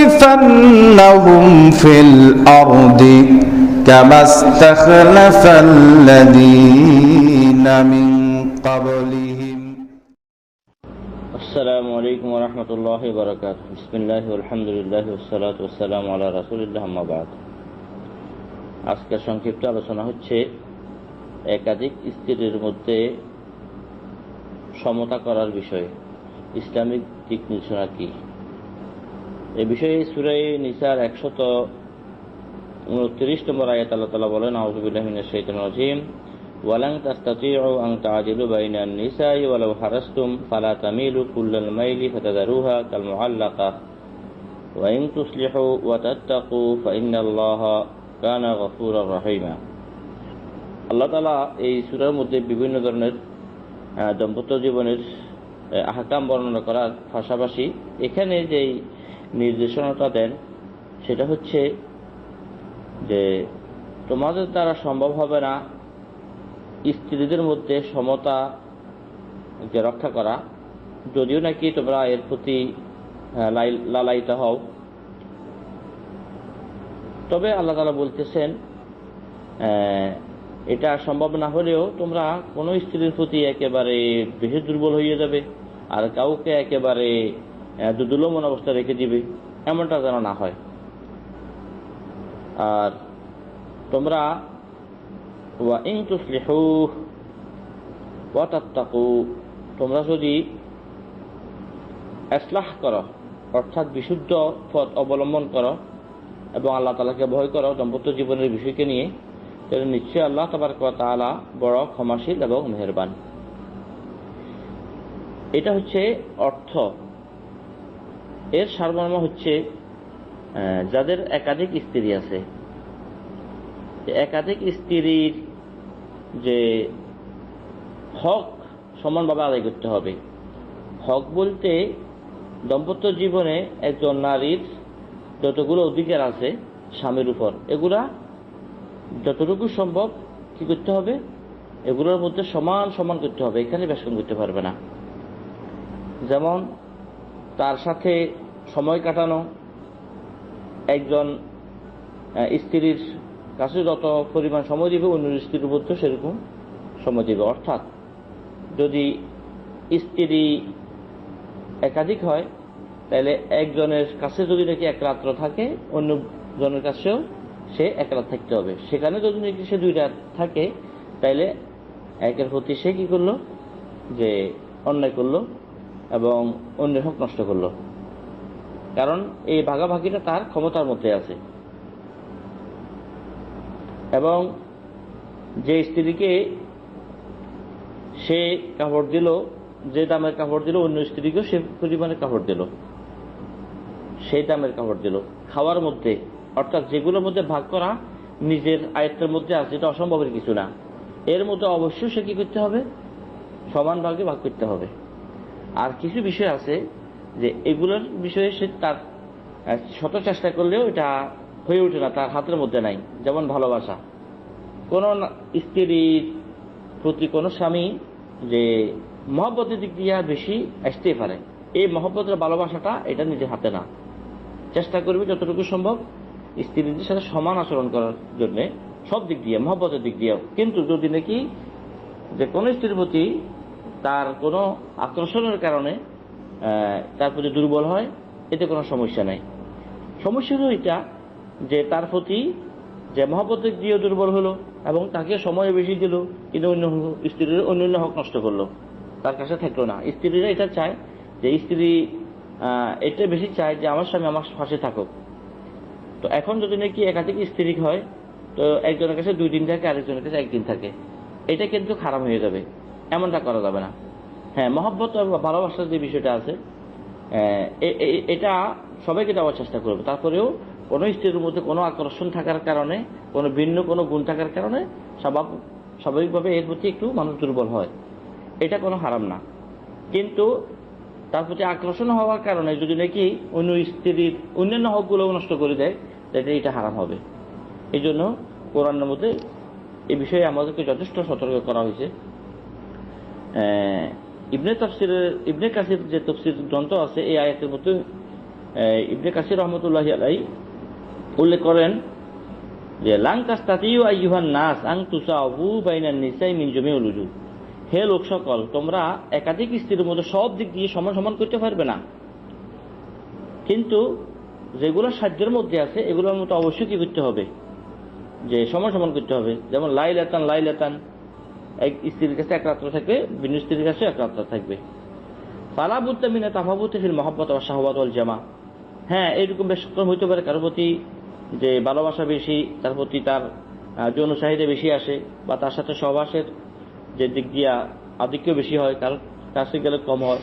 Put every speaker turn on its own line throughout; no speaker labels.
ليستخلفنهم في الأرض كما استخلف الذين من قبلهم
السلام عليكم ورحمة الله وبركاته بسم الله والحمد لله والصلاة والسلام على رسول الله أما بعد আজকের সংক্ষিপ্ত আলোচনা হচ্ছে একাধিক স্ত্রীর মধ্যে সমতা করার বিষয়ে ইসলামিক দিক নির্দেশনা কি এ বিষয়ে সুরাই নিসার একশত উনত্রিশ নম্বর আয়াত আল্লাহ তালা বলেন আউজুবিল্লাহিনের শৈতান রাজিম ওয়ালাং তাস্তাতিউ আন তাআদিলু বাইনান নিসাই ওয়ালাউ হারাসতুম ফালা তামিলু কুল্লাল মাইলি ফাতাদারুহা কাল মুআল্লাকা ওয়া ইন তুসলিহু ওয়া তাত্তাকু ফাইন্নাল্লাহা কানা গফুরার রহিমা আল্লাহ তাআলা এই সূরার মধ্যে বিভিন্ন ধরনের আহ, দাম্পত্য জীবনের আহ, আহকাম বর্ণনা করার পাশাপাশি এখানে যেই নির্দেশনাটা দেন, সেটা হচ্ছে যে তোমাদের দ্বারা সম্ভব হবে না স্ত্রীদের মধ্যে সমতা যে রক্ষা করা। যদিও নাকি তোমরা এর প্রতি লালায়িত হও। তবে আল্লাহ তালা বলতেছেন এটা সম্ভব না হলেও তোমরা কোনো স্ত্রীর প্রতি একেবারে বেশি দুর্বল হয়ে যাবে। আর কাউকে একেবারে দুদুলমন অবস্থা রেখে দিবে, এমনটা যেন না হয়। আর তোমরা, ওয়া ইন তুসলিহু তোমরা যদি ইসলাহ করো, অর্থাৎ বিশুদ্ধ পথ অবলম্বন করো এবং আল্লাহ তালাকে ভয় করো দাম্পত্য জীবনের বিষয়কে নিয়ে, তাহলে নিশ্চয়ই আল্লাহ তাবারক ওয়া তাআলা বড় ক্ষমাশীল এবং মেহেরবান। এটা হচ্ছে অর্থ। এর সারমর্ম হচ্ছে যাদের একাধিক স্ত্রী আছে। একাধিক স্ত্রীর যে হক সমানভাবে আদায় করতে হবে। হক বলতে দম্পত্য জীবনে একজন নারীর যতগুলো অধিকার আছে স্বামীর উপর, এগুলা যতটুকু সম্ভব কি করতে হবে? এগুলোর মধ্যে সমান সমান করতে হবে, এখানে বেশন করতে পারবে না। যেমন তার সাথে সময় কাটানো, একজন স্ত্রীর কাছে যত পরিমাণ সময় দিবে অন্য স্ত্রীর মধ্যে সেরকম সময় দিবে। অর্থাৎ যদি স্ত্রী একাধিক হয়, তাহলে একজনের কাছে যদি নাকি এক রাত্র থাকে অন্য জনের কাছেও সে এক রাত থাকতে হবে। সেখানে যদি নাকি সে দুই রাত থাকে তাইলে একের প্রতি সে কি করল? যে অন্যায় করল এবং অন্যের হক নষ্ট করল। কারণ এই ভাগাভাগিটা তার ক্ষমতার মধ্যে আছে। এবং যে স্ত্রীকে সে কাপড় দিল, যে দামের কাপড় দিল, অন্য স্ত্রীকেও সে পরিমাণে কাপড় দিল। সেই দামের কাপড় দিল। খাওয়ার মধ্যে, অর্থাৎ যেগুলোর মধ্যে ভাগ করা নিজের আয়ত্তের মধ্যে আছে, এটা অসম্ভবের কিছু না। এর মধ্যে অবশ্যই সে কি করতে হবে? সমান ভাগে ভাগ করতে হবে। আর কিছু বিষয় আছে যে এগুলোর বিষয়ে সে তার শত চেষ্টা করলেও এটা হয়ে ওঠে না, তার হাতের মধ্যে নাই, যেমন ভালোবাসা। কোন স্ত্রীর প্রতি কোনো স্বামী যে মহব্বতের দিক দিয়ে বেশি আসতেই পারে। এই মহব্বতের ভালোবাসাটা এটা নিজের হাতে না। চেষ্টা করবে যতটুকু সম্ভব স্ত্রীদের সাথে সমান আচরণ করার জন্য, সব দিক দিয়ে, মহব্বতের দিক দিয়েও। কিন্তু যদি নাকি যে কোনো স্ত্রীর প্রতি তার কোনো আকর্ষণের কারণে তার প্রতি দুর্বল হয়, এতে কোনো সমস্যা নাই। সমস্যা হলো এটা যে তার প্রতি যে মহব্বতের দিয়ে দুর্বল হলো এবং তাকে সময় বেশি দিল, কিন্তু অন্য স্ত্রীর অন্য অন্য হক নষ্ট করল। তার কাছে থাকল না। স্ত্রীরা এটা চায় যে স্ত্রী এটা বেশি চায় যে আমার স্বামী আমার পাশে থাকুক। তো এখন যদি নাকি একাধিক স্ত্রী হয়, তো একজনের কাছে দুই দিন থাকে, আরেকজনের কাছে একদিন থাকে। এটা কিন্তু খারাপ হয়ে যাবে। এমনটা করা যাবে না। হ্যাঁ মহব্বত ভালোবাসার যে বিষয়টা আছে, এ- এ- এটা সবাইকে দেওয়ার চেষ্টা করবে। তারপরেও কোনো স্ত্রীর মধ্যে কোনো আকর্ষণ থাকার কারণে, কোনো ভিন্ন কোনো গুণ থাকার কারণে স্বাভাব, স্বাভাবিকভাবে এর প্রতি একটু মানুষ দুর্বল হয়। এটা কোনো হারাম না। কিন্তু তার প্রতি আকর্ষণ হওয়ার কারণে যদি নাকি অন্য স্ত্রীর অন্যান্য হকগুলো নষ্ট করে দেয়, তাহলে এটা হারাম হবে। এই জন্য কোরআনের মধ্যে এই বিষয়ে আমাদেরকে যথেষ্ট সতর্ক করা হয়েছে। ইবনে তফসিরের ইবনে কাসির যে তফসির গ্রন্থ আছে, এই আয়াতের মধ্যে ইবনে কাসির রহমতুল্লাহ আলাই উল্লেখ করেন যে, লাং তাস্তাতিউ আইয়ুহান নাস আং তুসাউ বাইনান নিসাই মিন উজুদ হে লোক সকল, তোমরা একাধিক স্ত্রীর মধ্যে সব দিক দিয়ে সমান সমান করতে পারবে না। কিন্তু যেগুলো সাধ্যের মধ্যে আছে, এগুলোর মতো অবশ্যই কি করতে হবে? যে, সমান সমান করতে হবে। যেমন লাই লেতান লাই লেতান এক স্ত্রীর কাছে এক রাত্র থাকবে, ভিন্ন স্ত্রীর কাছে এক রাত্র থাকবে। ফালাবুত্তা মিনে তাফাবুতে ফিল মহাব্বত বা শাহবাত জামা। হ্যাঁ এরকম বেশ হইতে পারে কারোর প্রতি যে ভালোবাসা বেশি, তার প্রতি তার যৌন চাহিদা বেশি আসে বা তার সাথে সহবাসের যে দিক দিয়া আধিক্য বেশি হয় কারোর কাছে গেলে কম হয়,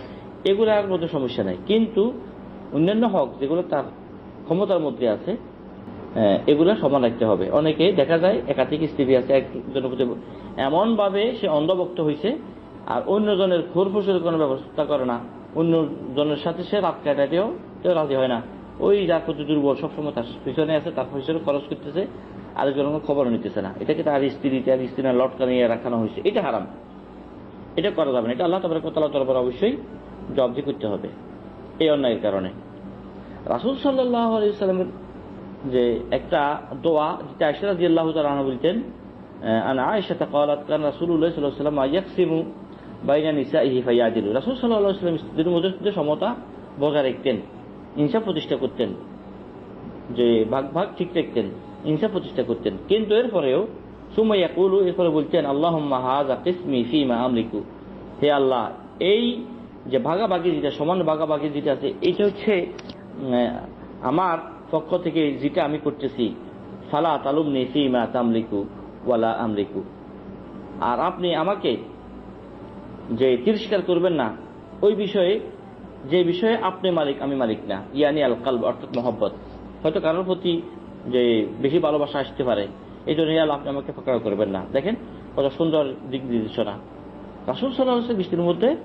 এগুলো আর মধ্যে সমস্যা নাই। কিন্তু অন্যান্য হক যেগুলো তার ক্ষমতার মধ্যে আছে এগুলো সমান রাখতে হবে। অনেকে দেখা যায় একাধিক স্ত্রী আছে একজনের প্রতি এমনভাবে সে অন্ধভক্ত হয়েছে আর অন্যজনের খোর ফুসের কোনো ব্যবস্থা করে না। অন্যজনের সাথে সে রাত কাটাতেও কেউ রাজি হয় না। ওই যা প্রতি দুর্বল, সবসময় তার পিছনে আছে, তার পিছনে খরচ করতেছে, আরেকজনের খবর নিতেছে না। এটাকে তার স্ত্রী তার স্ত্রী না লটকা নিয়ে রাখানো হয়েছে। এটা হারাম। এটা করা যাবে না। এটা আল্লাহ তাবার কোথাও তরফের অবশ্যই জবাবদি করতে হবে। এই অন্যায়ের কারণে। রাসুল সাল্লাহ আলাইসাল্লামের যে একটা দোয়া যেটা আয়সা রাজি আল্লাহ তালা বলতেন আন আয়সাতে কালাত কান রাসুল্লাহ সাল্লাহ সাল্লাম ইয়াকসিমু বাইনা নিসা ইহি ফাইয়াদিল রাসুল সাল্লাহ সাল্লাম স্ত্রীর মধ্যে সমতা বজায় রাখতেন, ইনসাফ প্রতিষ্ঠা করতেন, যে ভাগ ভাগ ঠিক রাখতেন, ইনসাফ প্রতিষ্ঠা করতেন। কিন্তু এরপরেও সুমাইয়া কুলু এরপরে বলতেন আল্লাহ হাজা কিসমি ফিমা আমরিকু। হে আল্লাহ, এই যে ভাগাভাগি যেটা, সমান ভাগাভাগি যেটা আছে, এটা হচ্ছে আমার পক্ষ থেকে যেটা আমি করতেছি, ফালা তালুম নে ফিমা তামলিকু ওয়ালা আমলিকু আর আপনি আমাকে যে তিরস্কার করবেন না, ওই বিষয়ে, যে বিষয়ে আপনি মালিক, আমি মালিক না। ইয়ানি আল কালব অর্থাৎ মহব্বত। হয়তো কারোর প্রতি যে বেশি ভালোবাসা আসতে পারে, এই জন্য ইয়াল আপনি আমাকে ফাঁকড়া করবেন না। দেখেন, কত সুন্দর দিক নির্দেশনা। রাসুল সাল্লাহ বৃষ্টির মধ্যে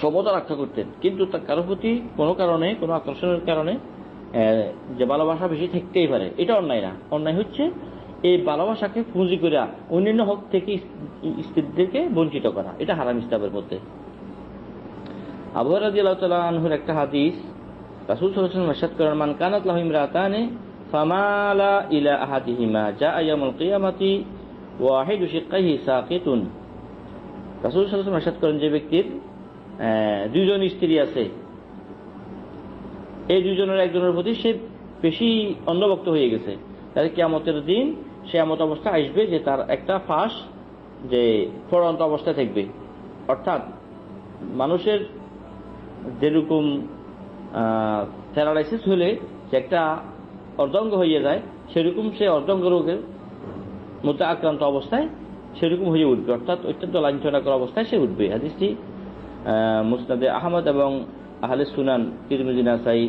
সমতা রক্ষা করতেন। কিন্তু তার কারোর প্রতি কোনো কারণে, কোনো আকর্ষণের কারণে যে ভালোবাসা বেশি থাকতেই পারে এটা অন্যায় না। অন্যায় হচ্ছে এই ভালোবাসাকে পুঁজি করে অন্যান্য হক থেকে স্ত্রীদেরকে বঞ্চিত করা। এটা হারাম ইসলামের মধ্যে। আবু রাজি আল্লাহ একটা হাদিস রাসুল সাল্লাল্লাহু আলাইহি করেন মান কানাত লাহু ইমরাতানে ফামালা ইলা আহাদিহিমা জা ইয়াউমুল কিয়ামাতি ওয়াহিদু শিক্কাইহি সাকিতুন। রাসুল আলাইহি ওয়াসাল্লাম করেন যে ব্যক্তির আহ, দুইজন স্ত্রী আছে এই দুইজনের একজনের প্রতি সে বেশি অন্ধভক্ত হয়ে গেছে। তাহলে কেয়ামতের দিন সে এমত অবস্থা আসবে যে তার একটা ফাঁস যে ফরন্ত অবস্থায় থাকবে। অর্থাৎ মানুষের যেরকম প্যারালাইসিস হলে যে একটা অর্ধঙ্গ হয়ে যায়, সেরকম সে অর্ধঙ্গ রোগের মধ্যে আক্রান্ত অবস্থায় সেরকম হয়ে উঠবে। অর্থাৎ অত্যন্ত লাঞ্ছনাকর অবস্থায় সে উঠবে। হাদিসটি মুসনাদে আহমদ এবং আহলে সুনান তিরমিজিনা সাই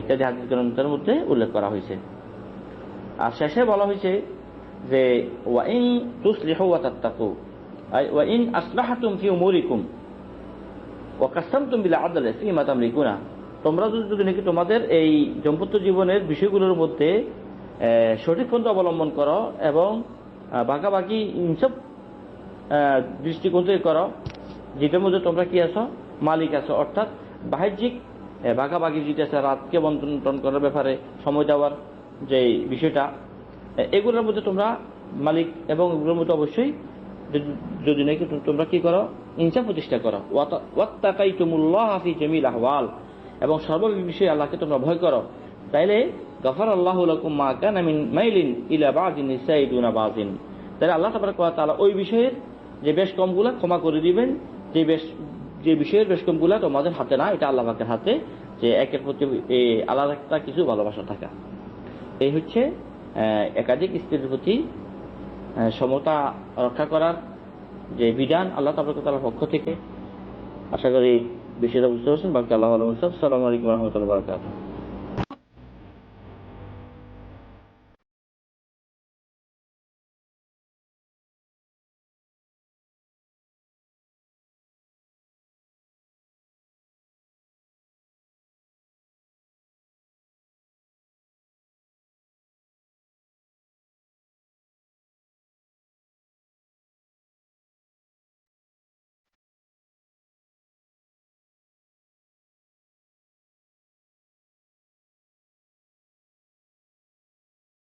ইত্যাদি হাদিস গ্রন্থের মধ্যে উল্লেখ করা হয়েছে। আর শেষে বলা হয়েছে যে, ওয়াইন তুসলিহু ওয়া তাত্তাকু আই, ওয়াইন আসলাহাতুম ফি উমুরিকুম ওয়া কাসামতুম বিল আদলি ফিমা তামলিকুনা তোমরা যদি যদি নাকি তোমাদের এই দম্পত্য জীবনের বিষয়গুলোর মধ্যে সঠিক পন্থা অবলম্বন করো এবং ভাগাভাগি ইনসব দৃষ্টিকোণ থেকে করো যেটার মধ্যে তোমরা কি আছো? মালিক আছো, অর্থাৎ বাহ্যিক ভাগাভাগি যেটা আছে, রাতকে বন্টন করার ব্যাপারে সময় দেওয়ার যে বিষয়টা এগুলোর মধ্যে তোমরা মালিক এবং এগুলোর মধ্যে অবশ্যই যদি- নাকি তোমরা কি করো? ইনসাফ প্রতিষ্ঠা করো। ওয়াত্তাকাই তুমুল্লাহ হাফি জমিল আহওয়াল। এবং সর্ব বিষয়ে আল্লাহকে তোমরা ভয় করো। তাইলে গফর আল্লাহ মা কানা মাইলিন ইলা বাযিন নিসাই দুনা বাযিন তাহলে আল্লাহ তাবারক ওয়া তাআলা ওই বিষয়ের যে বেশ কমগুলা ক্ষমা করে দিবেন, যে বেশ যে বিষয়ের বেশকমগুলা তোমাদের হাতে না, এটা আল্লাহ পাকের হাতে, যে একের প্রতি আলাদা একটা কিছু ভালোবাসা থাকা। এই হচ্ছে একাধিক স্ত্রীর প্রতি সমতা রক্ষা করার যে বিধান আল্লাহ তালার পক্ষ থেকে। আশা করি বিষয়টা বুঝতে পারছেন। বাকি আল্লাহ আলম সালাম আলাইকুম রহমতুল্লাহ বারকাত